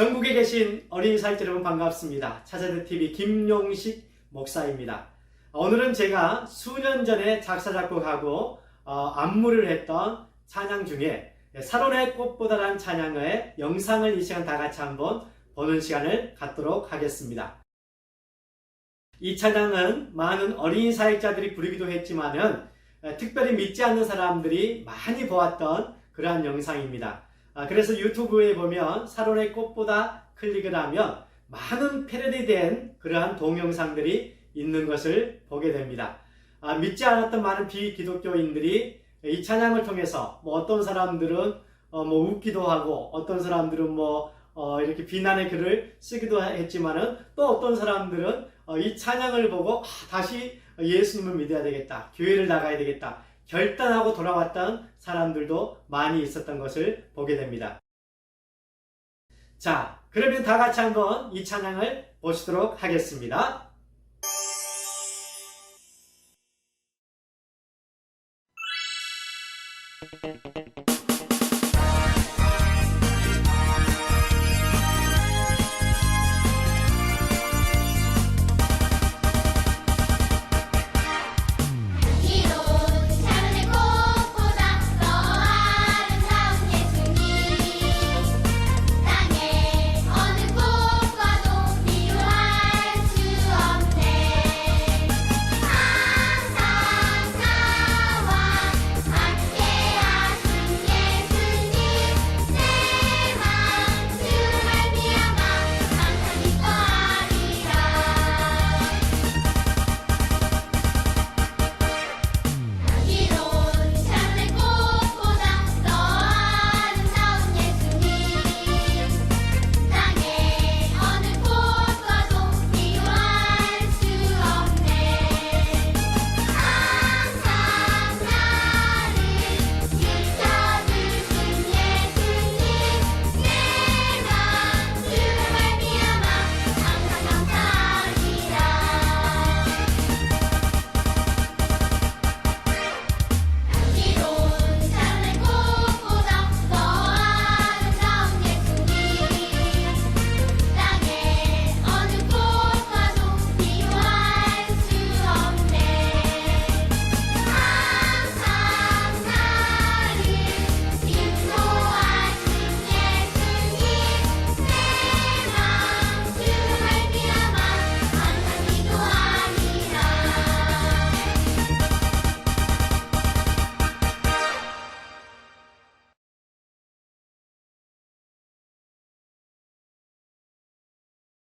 전국에 계신 어린이 사역자 여러분 반갑습니다. 차세대 TV 김용식 목사입니다. 오늘은 제가 수년 전에 작사 작곡하고 어, 안무를 했던 찬양 중에 사론의 꽃보다란 찬양의 영상을 이 시간 다 같이 한번 보는 시간을 갖도록 하겠습니다. 이 찬양은 많은 어린이 사역자들이 부르기도 했지만은 에, 특별히 믿지 않는 사람들이 많이 보았던 그러한 영상입니다. 아, 그래서 유튜브에 보면 사론의 꽃보다 클릭을 하면 많은 패러디 된 그러한 동영상들이 있는 것을 보게 됩니다. 아, 믿지 않았던 많은 비기독교인들이 이 찬양을 통해서 뭐 어떤 사람들은 어, 뭐 웃기도 하고 어떤 사람들은 뭐 어, 이렇게 비난의 글을 쓰기도 했지만은 또 어떤 사람들은 어, 이 찬양을 보고 아, 다시 예수님을 믿어야 되겠다, 교회를 나가야 되겠다 결단하고 돌아왔던 사람들도 많이 있었던 것을 보게 됩니다. 자, 그러면 다 같이 한번 이 찬양을 보시도록 하겠습니다.